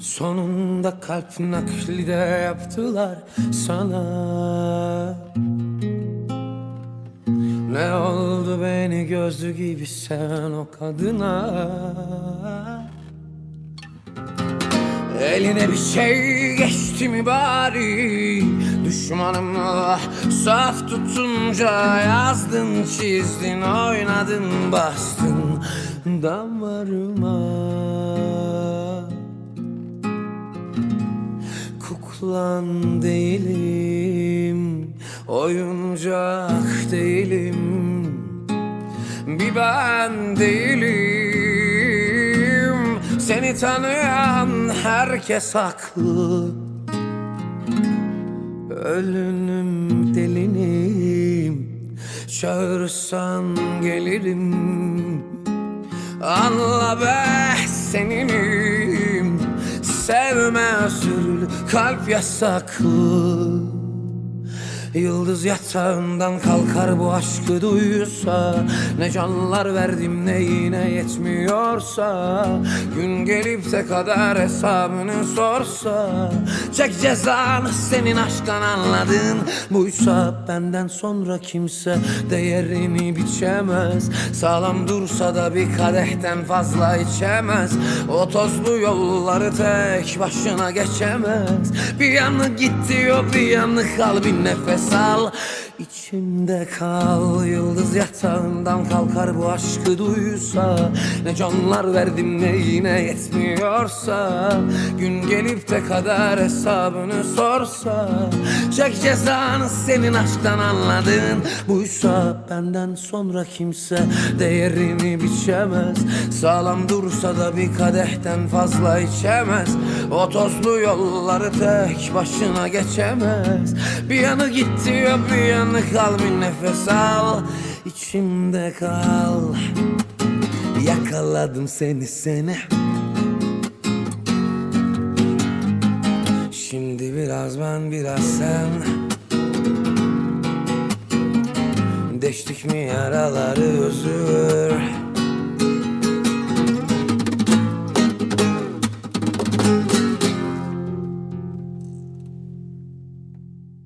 Sonunda kalp nakli de yaptılar sana. Ne oldu beni gözlü gibi sen o kadına? Eline bir şey geçti mi bari? Düşmanımla saf tutunca Yazdın çizdin oynadın bastın Damarıma Kuklan değilim Oyuncak değilim Bir ben değilim. Seni tanıyan herkes haklı. Ölünüm delinim Çağırsan gelirim. Anla be kalp yasaklı Yıldız yatağından kalkar bu aşkı duysa Ne canlar verdim ne yine yetmiyorsa Gün gelip de kadar hesabını sorsa Çek cezanı senin aşktan anladın. Buysa benden sonra kimse değerini biçemez. Sağlam dursa da bir kadehten fazla içemez. O tozlu yolları tek başına geçemez. Bir yanı git diyor bir yanı kal bir nefes al İçimde kal Yıldız yatağından kalkar bu aşkı duysa. Ne canlar verdim ne yine yetmiyorsa. Gün gelip de kadar hesabını sorsa. Çek cezanı senin aşktan anladın. Buysa benden sonra kimse değerini biçemez. Sağlam dursa da bir kadehten fazla içemez. O tozlu yolları tek başına geçemez. Bir yanı gitti diyor bir yanı kal bir nefes al İçimde kal. Yakaladım seni seni. Şimdi biraz ben biraz sen. Deştik mi yaraları özür